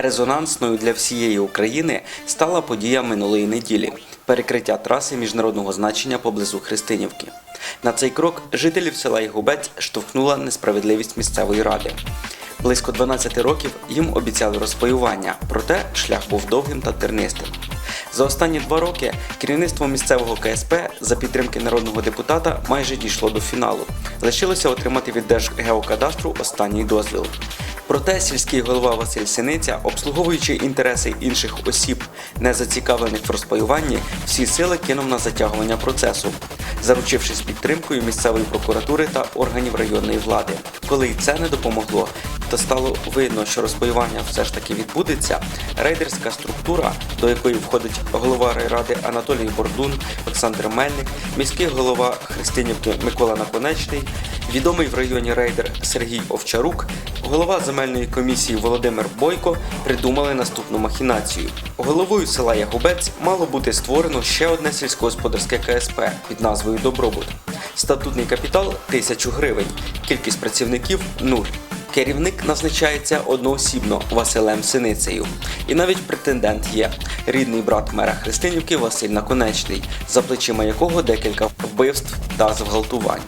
Резонансною для всієї України стала подія минулої неділі перекриття траси міжнародного значення поблизу Христинівки. На цей крок жителів села Ігубець штовхнула несправедливість місцевої ради. Близько 12 років їм обіцяли розпаювання, проте шлях був довгим та тернистим. За останні два роки керівництво місцевого КСП за підтримки народного депутата майже дійшло до фіналу. Лишилося отримати від Держгеокадастру останній дозвіл. Проте сільський голова Василь Синиця, обслуговуючи інтереси інших осіб, не зацікавлених в розпаюванні, всі сили кинув на затягування процесу, заручившись підтримкою місцевої прокуратури та органів районної влади. Коли й це не допомогло, то стало видно, що розпаювання все ж таки відбудеться. Рейдерська структура, до якої входить голова райради Анатолій Бордун, Олександр Мельник, міський голова Христинівки Микола Наконечний, відомий в районі рейдер Сергій Овчарук, голова земельної комісії Володимир Бойко придумали наступну махінацію. Головою села Ягубець мало бути створено ще одне сільськогосподарське КСП під назвою Добробут. Статутний капітал тисячу гривень, кількість працівників нуль. Керівник назначається одноосібно Василем Синицею. І навіть претендент є рідний брат мера Христинівки Василь Наконечний, за плечима якого декілька вбивств та зґвалтувань.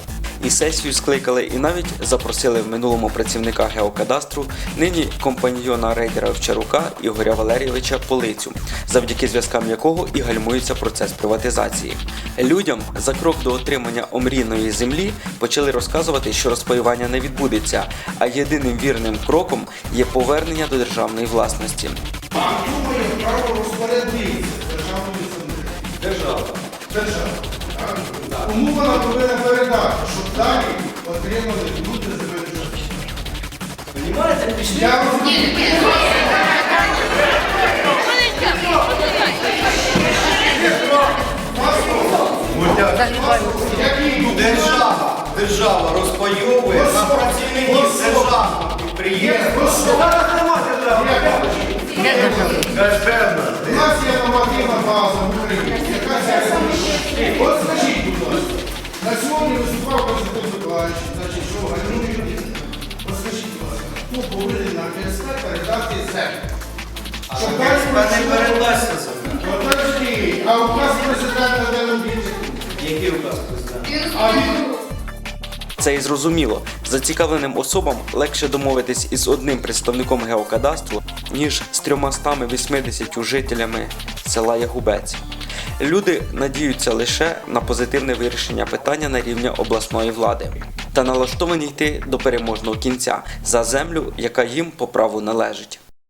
І сесію скликали, і навіть запросили в минулому працівника геокадастру, нині компаньйона рейдера Овчарука Ігоря Валерійовича Полицю, завдяки зв'язкам якого і гальмується процес приватизації. Людям за крок до отримання омрійної землі почали розказувати, що розпаювання не відбудеться, а єдиним вірним кроком є повернення до державної власності. Думає право розпорядитися державної землі. Держава. Держава. так? Кому вона повинна передати, щоб далі отримали земельну частину? Пішли. Я розумію. Держава, держава розпайовує на працівників державного підприємства. Зараз нема держави. У нас є нормативна база в Україні. Хто повинен на КСП передати землю? Щоб далі Не передасться земля. Подожди, а указ президента де нам більше? Який указ президента? А він Це і зрозуміло. Зацікавленим особам легше домовитись із одним представником геокадастру, ніж з 380 жителями села Ягубець. Люди надіються лише на позитивне вирішення питання на рівні обласної влади та налаштовані йти до переможного кінця за землю, яка їм по праву належить.